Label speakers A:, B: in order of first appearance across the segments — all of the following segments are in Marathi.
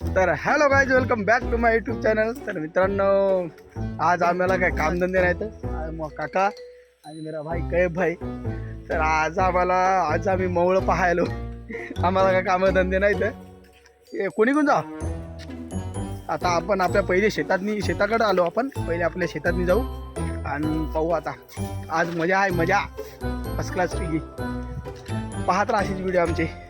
A: तर hello guys welcome back to my YouTube channel तर मित्रांनो आज आम्हाला काय कामधंदे नाही तर मग काका आणि मेरा भाई कैब भाई. तर आज आम्हाला आज आम्ही मवळं पाहायलो. आम्हाला काय कामधंदे नाही तर कोणी कोण जा? आता आपण आपल्या पहिले शेतातनी शेताकडे आलो आपण. पहिले आपल्या शेतातनी जाऊ आणि पाहू आता. आज मजा आहे मजा. First class piggy. पाहत अशीच व्हिडिओ आमचे.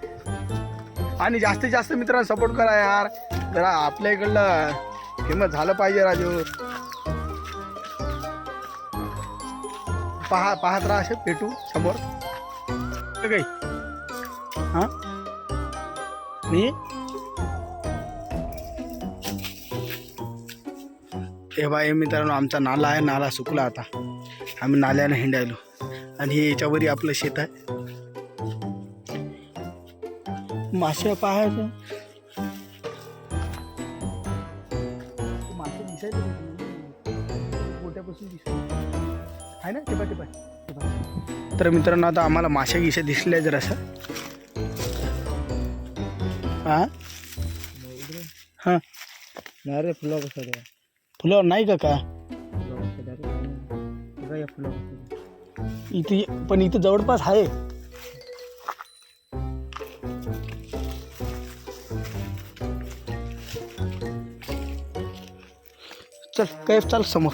A: आणि जास्तीत जास्त मित्रांनो सपोर्ट करा यार. जरा आपल्या इकडलं फेमस झालं पाहिजे राजू. पहा पाहत राहा असे भेटू समोर. काही हां? मी? हे बाई मित्रांनो आमचा नाला आहे नाला सुकला आता. आम्ही नाल्यानं हिंडायलो. आणि हे याच्यावरही आपलं शेत आहे. मासे पाहायचं. मासे दिसायचे मोठ्यापासून दिसत आहे ना? ते पाय. तर मित्रांनो आता आम्हाला मासे गिशे दिसले जर असं हां? हां.
B: नाही रे फुलं कसं रे
A: फुलं नाही का का?
B: फुलं कसं रे फुलं कसं
A: इथे पण इथं जवळपास आहे. चल कैफ चाल समोर.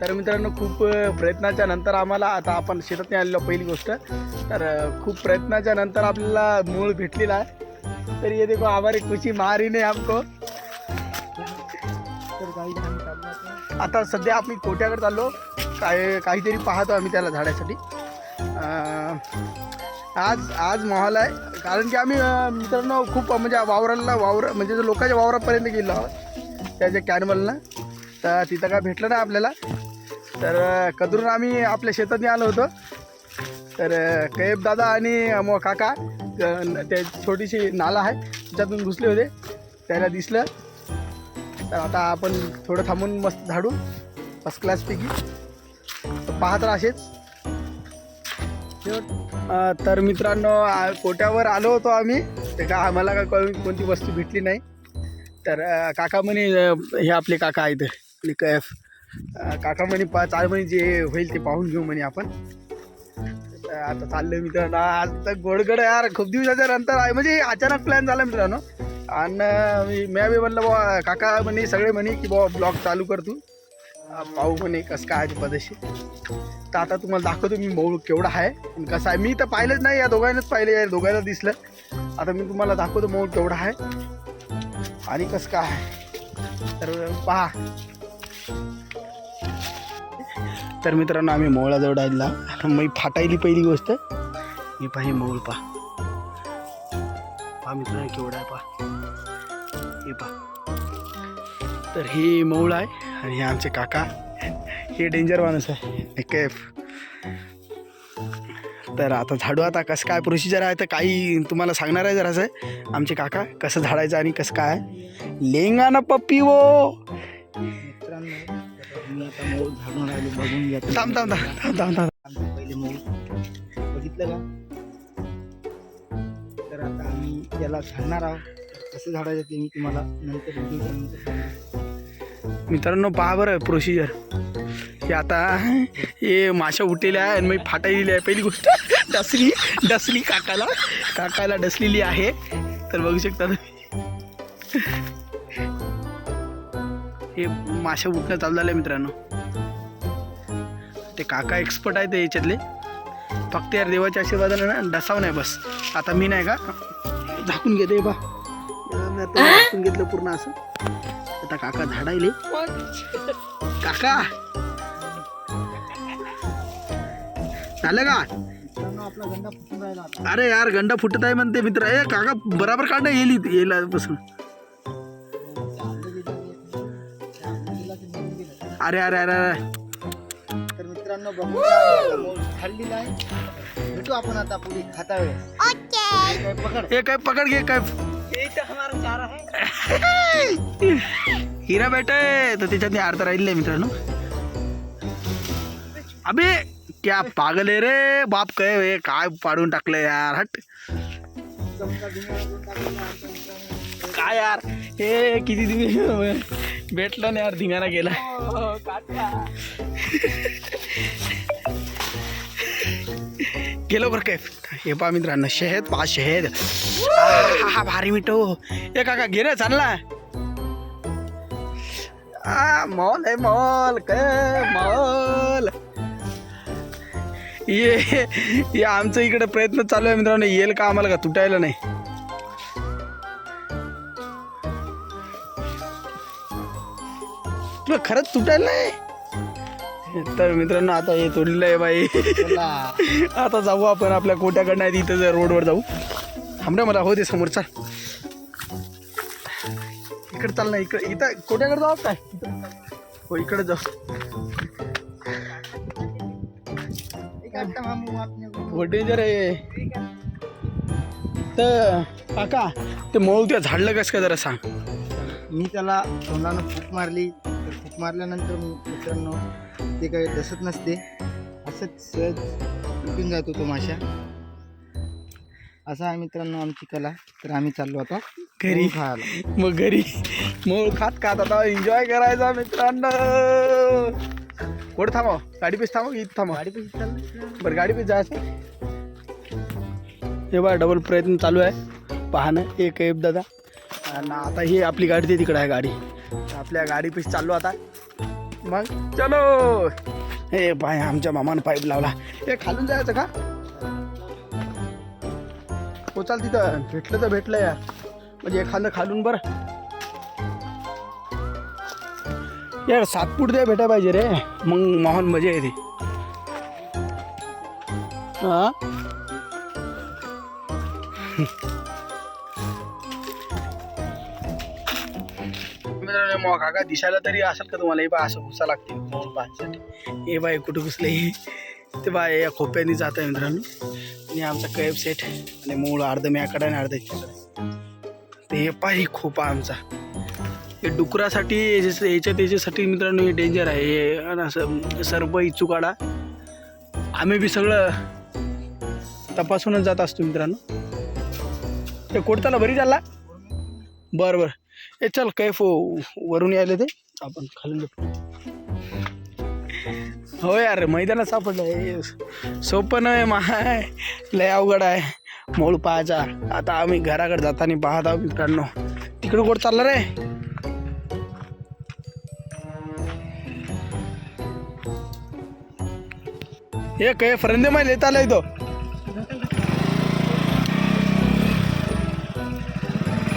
A: तर मित्रांनो खूप प्रयत्नाच्या नंतर आम्हाला आता आपण शेतात नाही आलेलो पहिली गोष्ट. तर खूप प्रयत्नाच्या नंतर आपल्याला मूळ भेटलेला आहे. तर ये देखो हमारी खुशी मारी नाही
B: चाललं
A: आता सध्या आम्ही कोट्याकडे चाललो. काय काहीतरी पाहतो आम्ही त्याला झाडासाठी. आज आज माहोल आहे. कारण की आम्ही मित्रांनो खूप म्हणजे वावराला वावर म्हणजे लोकांच्या वावरापर्यंत गेलो आहोत. त्याच्या कॅनवलनं तर तिथं काय भेटलं ना आपल्याला. तर कदरून आम्ही आपल्या शेतातनी आलो होतो. तर कैब दादा आणि मग काका ते छोटीशी नाला आहे. त्याच्यातून घुसले होते. त्याला दिसलं. तर आता आपण थोडं थांबून मस्त झाडू. फर्स्ट क्लासपैकी तर पाहत राहशेच अं, तर मित्रांनो कोट्यावर आलो होतो आम्ही. ते का आम्हाला का कोणती वस्तू भेटली नाही. तर काका म्हणे हे आपले काका आहेत. कैफ काका म्हणे पा चार म्हणे जे होईल ते पाहून घेऊ म्हणे आपण. तर आता चाललं मित्रांनो. आज तर गोडगड यार. खूप दिवसाच्या नंतर आहे. म्हणजे अचानक प्लॅन झाला मित्रांनो. आणि मी मी बी म्हणलं बुवा काका म्हणे सगळे म्हणे की बुवा ब्लॉग चालू कर तू. पाहू म्हणे कसं काय आहे पदशी तर आता तुम्हाला दाखवतो मी मऊ केवढा आहे आणि कसं आहे. मी तर पाहिलंच नाही या दोघांनाच पाहिलं या दोघांना दिसलं. आता मी तुम्हाला दाखवतो मऊ केवढा आहे आणि कसं काय आहे. तर पहा. तर मित्रांनो आम्ही मोळाजवळ आला मी फाटायली पहिली गोष्ट. मी पाहि मोळ पा पहा मित्रांनो केवढा आहे पहा. हे पहा. तर हे मऊळ आहे. आणि हे आमचे काका. हे डेंजर माणूस आहे. कैफ. तर आता झाडू आता कसं काय प्रोसिजर आहे तर काही तुम्हाला सांगणार आहे जरासं. आमचे काका कसं झाडायचं आणि कसं काय? लेंगा ना पप्पी वो. थांब थांब थांब थांब थांब
B: पहिले बघितलं का? तर आता आम्ही याला झाडणार आहोत. कसं झाडायचं ते मी तुम्हाला नंतर
A: मित्रांनो पहा बरं प्रोसिजर हे आता हे माशा उठलेल्या आहे आणि मी फाटायलेली आहे. पहिली गोष्ट डसली डसली काकाला. काकाला डसलेली आहे. तर बघू शकता तुम्ही. हे माशा उठणं चालू झालं मित्रांनो. ते काका एक्सपर्ट आहेत याच्यातले. फक्त यार देवाच्या आशीर्वादाने ना डसाव नाही बस. आता मी नाही का झाकून घेते बा. झाकून घेतलं पूर्ण असं. आता काका झाडायले. काका. झालं का?
B: मित्रांनो आपला गंडा फुटून राहिला आता
A: अरे यार गंडा फुटत आहे म्हणते मित्र. ए काका बराबर काढ येईल इथे, येईल बसून
B: त्या आंबेजीला येत नाही. त्या आंबेजीला ते निघून गेलं.
A: अरे अरे अरे अरे.
B: तर मित्रांनो बघून घ्या, आपला मूळ झाडलेला आहे भेटू आपण आता पुढे खाता वेळेस हे काय पकड.
A: हे काय पकड घे काय हिरा बेटे तर त्याच्यात अर्धा राहिले मित्रांनो अबे क्या पागल आहे रे? बाप काय हे काय पाडून टाकलं यार हट. काय यार? हे किती दिवस भेटलं नाही यार धिंगाणा गेला गेलो बरं काय हे पहा मित्रांनो शहद पहा शहद. हा हा भारी मिठो. ए काका घे रे चालला. आ मॉल आहे मॉल काय मॉल. ये ये आमचं इकडे प्रयत्न चालू आहे मित्रांनो येईल का आम्हाला का तुटायला नाही? तुला खरंच तुटायला नाही? तर मित्रांनो आता हे तोडलेलं आहे बाई. आता जाऊ आपण आपल्या कोट्याकडनं आहे इथं जर रोडवर जाऊ. थांब रे मला हो दे समोर चाल. इकडे चाल ना इकडे. इथं कोट्याकडे जाऊ काय? हो इकडे जाऊ.
B: को.
A: हो डेंजर आहे. तर काका ते मऊ त्या झाडलं कसं का जरा सांग.
B: मी त्याला तोंडानं फूक मारली. फूक मारल्यानंतर मित्रांनो ते काही दसत नसते. असंच सहज उठून जातो तो माशा. असा आहे मित्रांनो आमची कला. तर आम्ही चाललो आता
A: घरी.
B: खायला.
A: मग घरी. मग खात खात आता एन्जॉय करायचा मित्रांनो. कुठं थांबव? गाडी पेस थांबव इथं थांबव?
B: गाडी पैसे चाललं
A: बरं गाडी पेस जायचं हे बघा डबल प्रयत्न चालू आहे. पाहणं एक एक दादा. आणि आता ही आपली गाडी ते तिकडे आहे गाडी. आपल्या गाडी पीस चाललो आता. मग चलो. हे बाय आमच्या मामानं पाईप लावला. हे खालून जायचं का? हो चाल तिथं. भेटलं तर भेटलं यार म्हणजे एखादं खालून बरं. यार सात फूट द्या भेटाय पाहिजे रे. मग मोहन मजा येते. हा? मग काका दिसायला तरी असेल का तुम्हाला? हे बा असं घुसा लागते पाहण्यासाठी हे बाय कुठं घुसले? ते बाय या खोप्याने जात आहे मित्रांनो. आणि आमचा कैब सेट आणि मूळ अर्ध म्याकडे आणि अर्ध इकडे. ते हे पाय खोपा आमचा. हे डुकरासाठी याच्या त्याच्यासाठी मित्रांनो हे डेंजर आहे. हे अन असं सर्प इचुकाडा. आम्ही बी सगळं तपासूनच जात असतो मित्रांनो. ते कोणताला बरी चालला बरं बरं. ए चल कैफ हो. वरून यायला ते. आपण खाली जाऊ. हो यार मैदानात सापडलं. सोपं नाही माय. लय अवघड आहे. मोळ पाहायचा. आता आम्ही घराकडे जाताना पाहत आहोत मित्रांनो. तिकडं कोण चाललं रे? हे काय फरंदे माहिती येत आलाय तो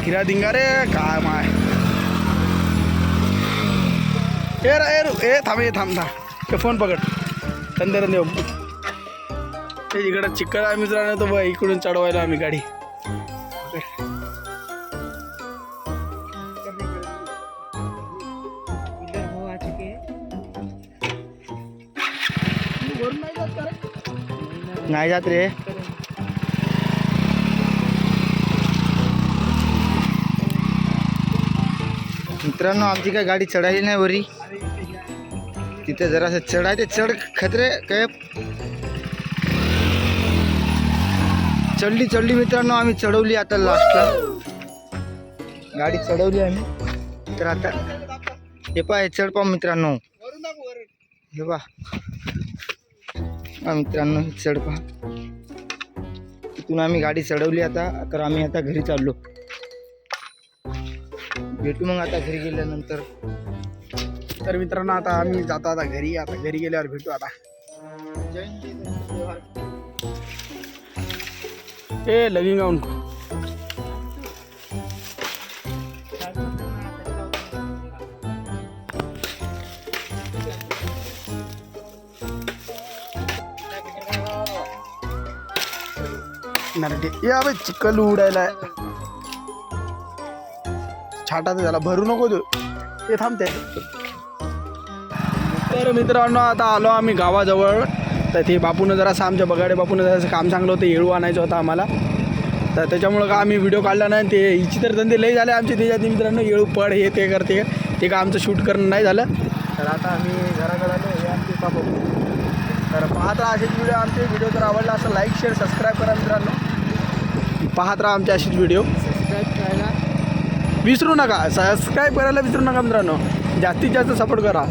A: हिरा दिंगा रे काय माय. ए रा ए ए थांब ए थांब थांब. ते फोन पकड. रंदे रंदे ते इकडं चिकट आहे मित्रांनो तो बघ इकडून चढवायला आम्ही गाडी.
B: नाही जात रे. मित्रांनो आमची काय गाडी चढायली नाही वरी. तिथे जरासं चढायचे चढ खतरे काय? चढली चढली मित्रांनो आम्ही चढवली आता लास्टला गाडी चढवली आम्ही. तर आता हे पा हे चढ पा मित्रांनो. हे पा मित्रांनो हे चढ पा तिथून आम्ही गाडी चढवली आता. तर आम्ही आता घरी चाललो. भेटू मग आता घरी गेल्यानंतर.
A: तर मित्रांनो आता आम्ही जातो आता घरी. आता घरी गेल्यावर भेटू आता. ए लगीन गाऊन. नरडे या बाई चिकल उडायला छाटा तर त्याला भरू नको तू. ते थांबते. तर मित्रांनो आता आलो आम्ही गावाजवळ. तर ते बापूनं जरासं आमच्या बगाडे बापूनं जरासं काम चांगलं होतं येळू आणायचं होतं आम्हाला. तर त्याच्यामुळं का आम्ही व्हिडिओ काढला नाही ते हिची तर धंदे लई झाले आमचे त्याच्यात मित्रांनो येळू पड हे ते करते. ते का आमचं शूट करणं नाही झालं. तर आता आम्ही घराकडे आलो हे आमचे बापू तर पाहता असेच व्हिडिओ आमचे. व्हिडिओ जर आवडला असं लाईक शेअर सबस्क्राईब करा मित्रांनो. पाहत राहा आमच्या असेच व्हिडिओ विसरू नका. सबस्क्राईब करायला विसरू नका मित्रांनो. जास्तीत जास्त सपोर्ट करा.